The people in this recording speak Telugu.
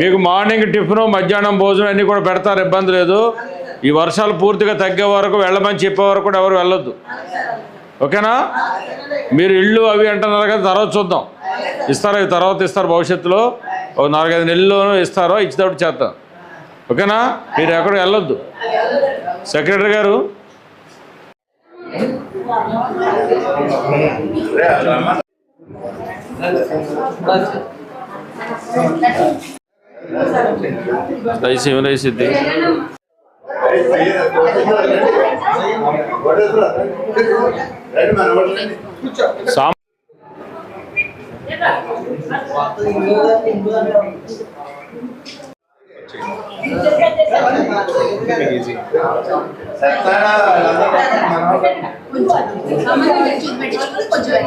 మీకు మార్నింగ్ టిఫిన్ మధ్యాహ్నం భోజనం అన్నీ కూడా పెడతారు ఇబ్బంది లేదు. ఈ వర్షాలు పూర్తిగా తగ్గే వరకు వెళ్ళమని చెప్పే వరకు కూడా ఎవరు వెళ్ళొద్దు. ఓకేనా? మీరు ఇళ్ళు అవి అంటున్నారు కదా తర్వాత చూద్దాం. ఇస్తారు? అవి తర్వాత ఇస్తారు భవిష్యత్తులో. ఒక నాలుగైదు నెలలు ఇస్తారో ఇచ్చేటప్పుడు చేద్దాం. ఓకేనా? మీరు ఎక్కడ వెళ్ళొద్దు. సెక్రటరీ గారు? రైస్ ఏమి రైస్ ఇది సాం కొంచెం